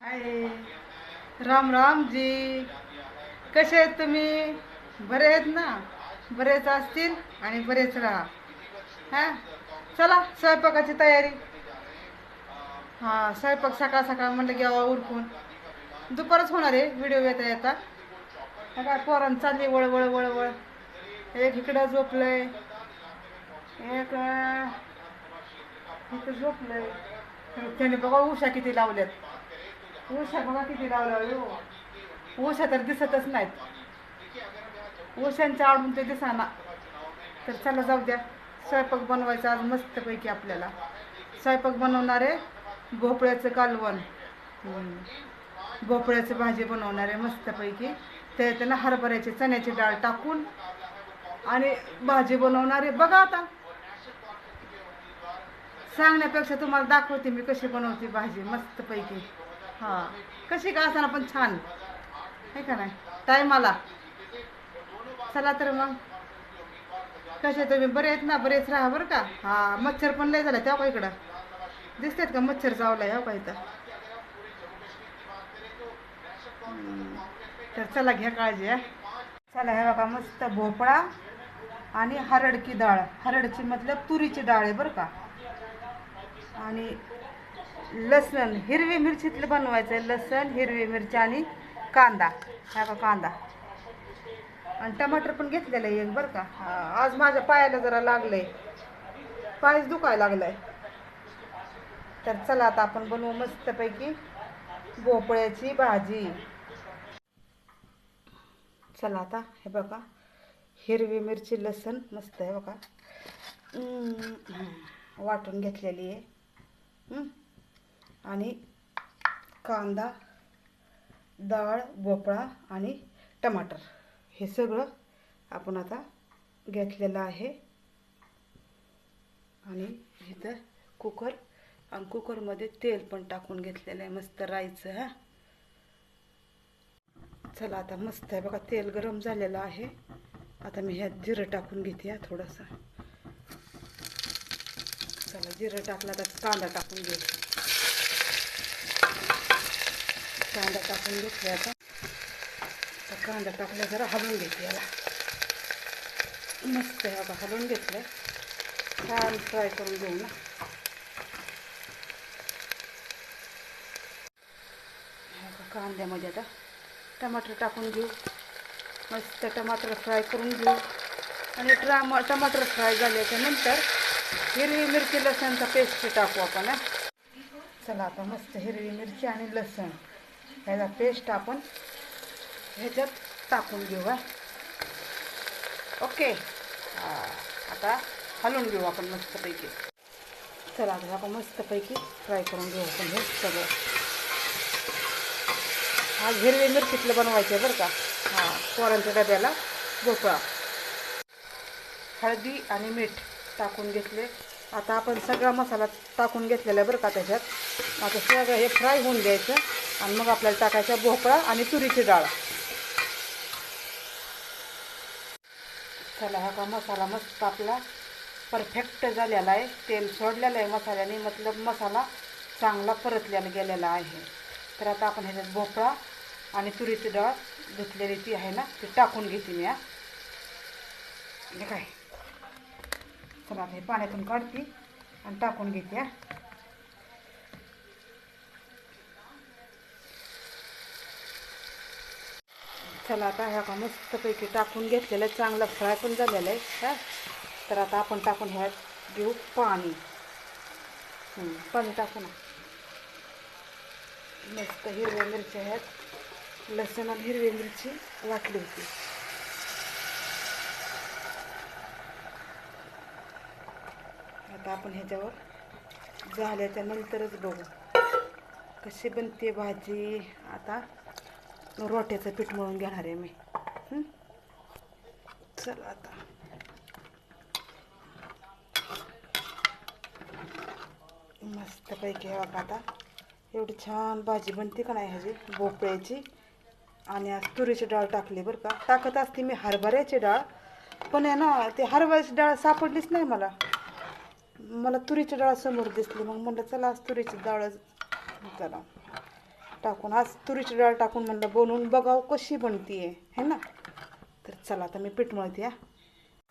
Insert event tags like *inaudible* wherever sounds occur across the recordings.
आहे राम राम जी. कसे आहेत तुम्ही? बरे आहेत ना? बरेच असतील आणि बरेच राहा. हा? चला स्वयंपाकाची तयारी. हां स्वयंपाक सकाळ सकाळ म्हटलं की उरकून. दुपारच होणार आहे व्हिडिओ येता येता. हा काय चालली वळ वळ वळ वळ. एक इकडं झोपलंय. एक इकडं झोपलंय. त्याने बघा उषा किती लावल्यात. उषा बघा किती लावला हो? उषा तर दिसतच नाहीत. उशांच्या आवडून ते दिसाना. तर चला जाऊ द्या. स्वयंपाक बनवायचा आज मस्तपैकी आपल्याला. स्वयंपाक बनवणार आहे भोपळ्याचं कालवण. भोपळ्याचं भाजी बनवणार आहे मस्तपैकी. ते त्यांना हरभऱ्याची चण्याची डाळ टाकून आणि भाजी बनवणार. आहे बघा आता. सांगण्यापेक्षा तुम्हाला दाखवते मी कशी बनवते भाजी मस्तपैकी. हां. कशी का असताना पण छान. आहे का नाही? टायमाला चला तर मग. कसे तुम्ही? बरे आहेत ना? बरेच राहा बरं का? हां मच्छर पण लय झाला त्या हो का इकडं? दिसतात का मच्छर चावला ह्या हो का इथं? तर चला घ्या काळजी हा. चला हे बघा मस्त भोपळा आणि हरडकी डाळ. हरडची मतलब तुरीची डाळ आहे बरं का? आणि लसण हिरवी मिरचीतलं बनवायचं आहे लसण हिरवी मिरची आणि कांदा. हा का कांदा? आणि टमाटर पण घेतलेलं आहे एक बरं का? आज माझ्या पायाला जरा लागलंय. पायच दुखायला लागलाय. तर चला आता आपण बनवू मस्तपैकी भोपळ्याची भाजी. चला आता हे बघा. हिरवी मिरची लसण मस्त आहे बघा. वाटून घेतलेली आहे. आणि कांदा डाळ भोपळा आणि टमाटर. हे सगळं आपण आता घेतलेलं आहे. आणि इथं कुकर आणि कुकरमध्ये तेल पण टाकून घेतलेलं आहे मस्त राईचं हा. चला आता मस्त आहे बघा तेल गरम झालेलं आहे. आता मी ह्यात जिरं टाकून घेते हा थोडंसं. चला जिरं टाकला तर कांदा टाकून घेते. कांदा टाकून घेतला आता. कांदा टाकला जरा हलवून घेते याला. मस्त आहे आता हलवून घेतलं छान फ्राय करून घेऊ ना. कांद्यामध्ये आता टमाटर टाकून घेऊ. मस्त टमाटर फ्राय करून घेऊ. आणि ट्राम टमाटर फ्राय झाल्याच्यानंतर हिरवी मिरची लसणचा पेस्ट टाकू आपण चला आता मस्त हिरवी मिरची आणि लसण. ह्याचा पेस्ट आपण ह्याच्यात टाकून घेऊ ओके आता हलवून घेऊ आपण मस्तपैकी. चला आता आपण मस्तपैकी फ्राय करून घेऊ आपण हे सगळं. आज हिरवे मिरचीतलं बनवायचं आहे बरं का. हां पोरांच्या डब्याला भोपळा. हळदी आणि मीठ टाकून घेतले. आता आपण सगळा मसाला टाकून घेतलेला आहे बरं का त्याच्यात. आता सगळं हे फ्राय होऊन द्यायचं आणि मग आपल्याला टाकायचं भोपळा आणि तुरीची डाळ. चला हा का मसाला मस्त आपला परफेक्ट झालेला आहे. तेल सोडलेलं आहे मसाल्याने मतलब मसाला चांगला परतलेला गेलेला आहे. तर आता आपण ह्याच्यात भोपळा आणि तुरीची डाळ धुतलेली ती आहे ना ती टाकून घेते मी हा काय? चला मी पाण्यातून काढते आणि टाकून घेते हा. चला आता ह्या का मस्तपैकी टाकून घेतलेलं आहे. चांगलं फ्राय पण झालेलं आहे हा. तर आता आपण टाकून ह्यात घेऊ पाणी. पाणी टाकू ना मस्त हिरव्या मिरच्या ह्यात लसूण आणि हिरवी मिरची वाटली होती. आता आपण ह्याच्यावर झाल्याच्या नंतरच बघू. कशी बनते भाजी आता रोट्याचं पीठ मळून घेणार आहे मी. चला आता. मस्तपैकी हे बघा आता. एवढी छान भाजी बनते का नाही ह्याची? भोपळ्याची. आणि आज तुरीची डाळ टाकली बरं का. टाकत असते मी हरभऱ्याची डाळ. पण आहे ना ते हरभऱ्याची डाळ सापडलीच नाही मला. मला तुरीची डाळ समोर दिसली. मग म्हणलं चला आज तुरीची डाळच करा टाकून आज तुरीची डाळ टाकून म्हणलं बनवून बघावं कशी बनतीये है ना? तर चला आता मी पीठ मळते हा.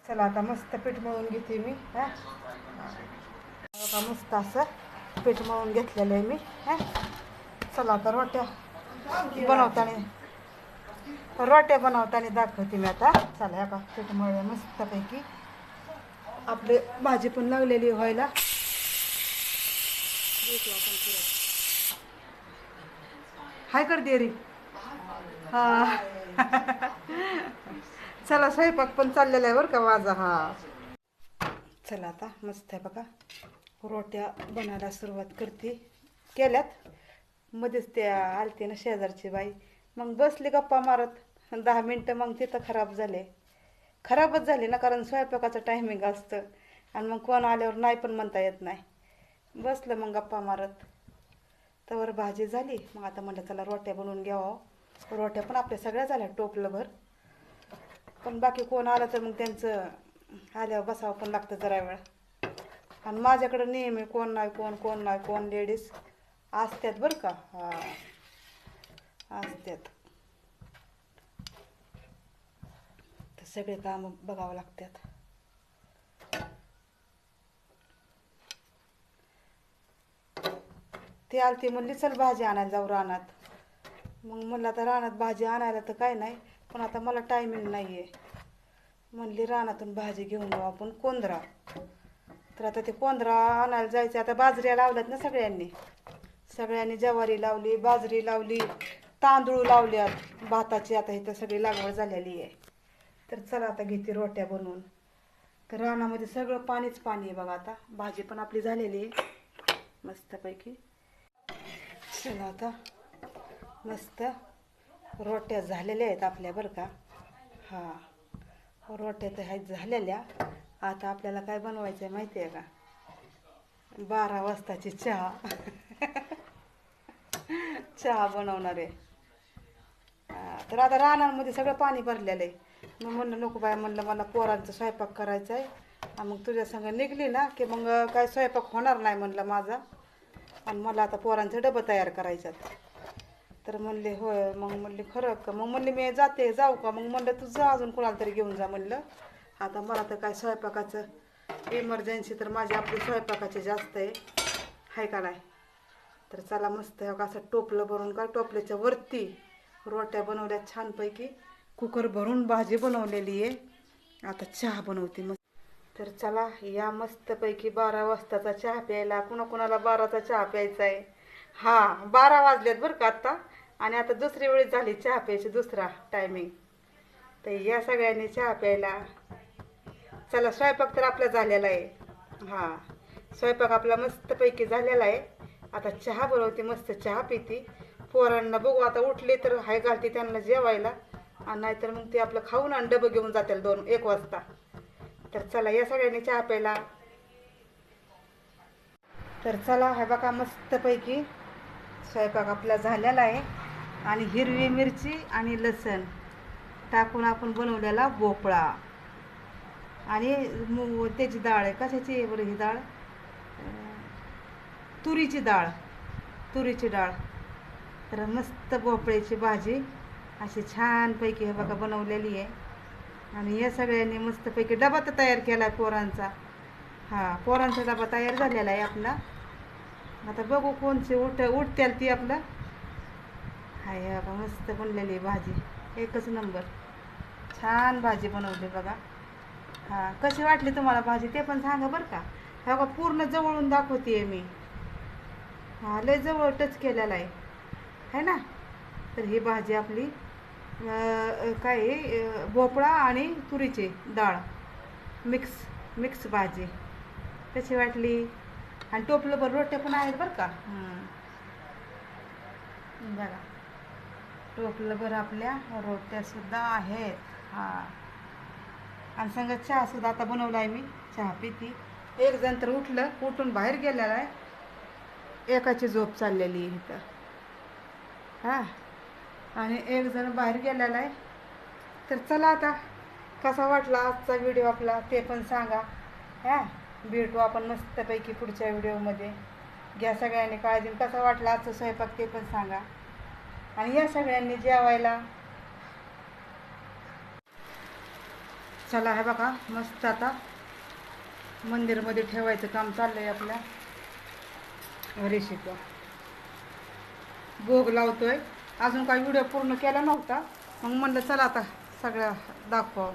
चला आता मस्त पीठ मळून घेते मी हा. मस्त असं पीठ मळून घेतलेलं आहे मी हा. चला आता रोट्या बनवताना रोट्या बनवताना दाखवते मी आता. चला या का पीठ मळलं मस्तपैकी. आपली भाजी पण लागलेली व्हायला. हाय कर दे रे हा. चला स्वयंपाक पण चाललेला आहे बरं का माझा हा. चला आता मस्त आहे बघा. रोट्या बनायला सुरुवात करते. केल्यात. मध्येच त्या आलते ना शेजारची बाई. मग बसली गप्पा मारत. दहा मिनटं मग तिथं खराब झाले. खराबच झाली ना कारण स्वयंपाकाचं टायमिंग असतं. आणि मग कोण आल्यावर नाही पण म्हणता येत नाही. बसलं मग गप्पा मारत. तवर भाजी झाली. मग आता म्हणलं चला रोट्या बनवून घ्यावं. रोट्या पण आपल्या सगळ्या झाल्या टोपलं भर पण बाकी कोण आलं तर मग त्यांचं आल्यावर बसावं पण लागतं जरा वेळ. आणि माझ्याकडं नेहमी कोण नाही कोण कोण नाही कोण लेडीज असतात बरं का? हा. असतात सगळे काम बघावं लागतात. ते आलती म्हणली चल भाजी आणायला जाऊ रानात. मग म्हणलं आता रानात भाजी आणायला तर काय नाही पण आता मला टायमिंग नाही आहे म्हणली रानातून भाजी घेऊन जाऊ आपण कोंदरा. तर आता ते कोंदरा आणायला जायचं आता बाजऱ्या लावल्यात ना सगळ्यांनी. सगळ्यांनी ज्वारी लावली बाजरी लावली तांदूळ लावल्यात. भाताची आता इथं सगळी लागवड झालेली आहे. तर चला आता घेते रोट्या बनवून. तर रानामध्ये सगळं पाणीच पाणी आहे बघा आता. भाजी पण आपली झालेली आहे. मस्तपैकी. चला आता मस्त रोट्या झालेल्या आहेत आपल्या बरं का. हां रोट्या तर ह्या झालेल्या. आता आपल्याला काय बनवायचं आहे माहिती आहे का? बारा वाजताची चहा. चहा बनवणार आहे. तर आता रानांमध्ये सगळं पाणी भरलेलं आहे. मग म्हणलं नको बाय म्हणलं मला पोरांचा स्वयंपाक करायचा आहे. आणि मग तुझ्या संग निघली ना की मग काय स्वयंपाक होणार नाही म्हणलं माझा. आणि मला आता पोरांचं डबं तयार करायचा तर म्हणले होय. मग म्हणले खरं का? मग म्हणले मी जाते जाऊ का? मग म्हणलं तू जा अजून कोणाला तरी घेऊन जा म्हणलं. आता मला तर काय स्वयंपाकाचं इमर्जन्सी तर माझी आपली स्वयंपाकाची जास्त आहे. हाय का नाही? तर चला मस्त असं टोपलं भरून का टोपल्याच्या वरती रोट्या बनवल्या छानपैकी. कुकर भरून भाजी बनवलेली आहे. आता चहा बनवते मस्त. तर चला या मस्तपैकी बारा वाजताचा चहा प्यायला. कुणाकुणाला बाराचा चहा प्यायचा आहे? हा बारा वाजलेत बरं का आत्ता आणि आता दुसरी वेळी झाली चहा प्यायची दुसरा टायमिंग तर या सगळ्यांनी चहा प्यायला. चला स्वयंपाक तर आपला झालेला आहे. हा स्वयंपाक आपला मस्तपैकी झालेला आहे. आता चहा बनवते मस्त चहा पिते. पोरांना बघू आता उठले तर हाय घालते त्यांना जेवायला. आणि नाहीतर मग ते आपलं खाऊन आणि डबं घेऊन जातील दोन एक वाजता. तर चला या सगळ्यांनी चहा प्यायला. तर चला हे बघा मस्तपैकी स्वयंपाक आपला झालेला आहे. आणि हिरवी मिरची आणि लसण टाकून आपण बनवलेला भोपळा. आणि मु त्याची डाळ आहे. कशाची आहे बरं ही डाळ? तुरीची डाळ. तुरीची डाळ. तर मस्त भोपळ्याची भाजी. अशी छानपैकी हे बघा बनवलेली आहे. आणि या सगळ्यांनी मस्तपैकी डबा तर तयार केला आहे पोरांचा. हां पोरांचा डबा तयार झालेला आहे आपला. आता बघू कोणचे उठ उठत्याल ती आपलं. हाय हे बघा मस्त बनलेली आहे भाजी. एकच नंबर. छान भाजी बनवली बघा. हां कशी वाटली तुम्हाला भाजी? ते पण सांगा बरं का. हे बघा पूर्ण जवळून दाखवते आहे मी. हां लय जवळ टच केलेला आहे. है ना? तर ही भाजी आपली काय अं, भोपळा आणि तुरीची डाळ. मिक्स मिक्स भाजी. कशी वाटली? आणि टोपलं बरं रोट्या पण आहेत बरं का? हं. बघा. टोपलं बरं आपल्या रोट्यासुद्धा आहेत. हां. आणि संग चहासुद्धा आता बनवला आहे मी. चहा पिती. एक जण तर उठलं उठून बाहेर गेलेला आहे. एकाची झोप चाललेली इथं. हां. आणि एक जण बाहेर गेलेला आहे. तर चला आता कसा वाटला आजचा व्हिडिओ आपला ते पण सांगा. हां भेटू आपण मस्तपैकी पुढच्या व्हिडिओमध्ये घ्या सगळ्यांनी काळजी. कसा वाटला आजचा स्वयंपाक ते पण सांगा. आणि या सगळ्यांनी जेवायला. चला हे बघा मस्त आता मंदिरमध्ये ठेवायचं काम चाललंय आपल्या रेशीचं भोग लावतोय. अजून काही व्हिडिओ पूर्ण केला नव्हता. मग म्हणलं चला आता सगळं दाखव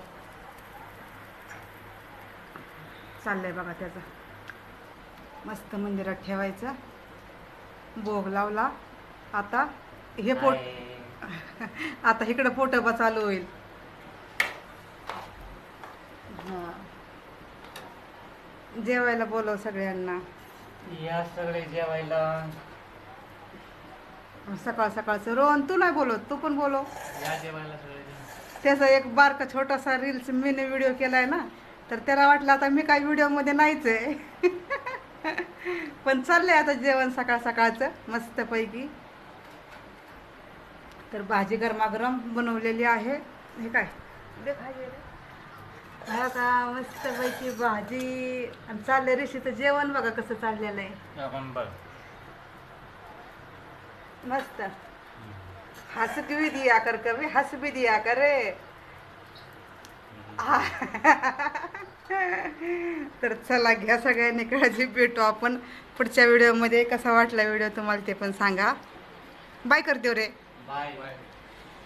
चाललंय बघा त्याचं. मस्त मंदिरात ठेवायचं. भोग लावला. आता हे पोट *laughs* आता इकडं पोटोबा चालू होईल. हां. जेवायला बोलव सगळ्यांना. या सगळे जेवायला. सकाळ सकाळचं रोहन तू नाही बोलत तू पण बोलव. या जेवायला सगळे त्याचा एक बारका छोटासा रील्स मीने व्हिडिओ केलाय ना तर त्याला वाटलं आता मी काही व्हिडिओमध्ये नाहीच आहे. पण चाललंय आता जेवण सकाळ सकाळचं मस्तपैकी. तर भाजी गरमागरम बनवलेली आहे. हे काय. हा का? मस्तपैकी भाजी. आणि चाललंय रेशीचं जेवण बघा कसं चाललेलं आहे. आपण बघ. मस्त. हंस भी दिया कर कभी हंस भी दिया कर. रे *laughs* तर चला घ्या सगळ्यांनी काळजी भेटू आपण पुढच्या व्हिडिओमध्ये कसा वाटला व्हिडिओ तुम्हाला ते पण सांगा. बाय करते रे. Bye bye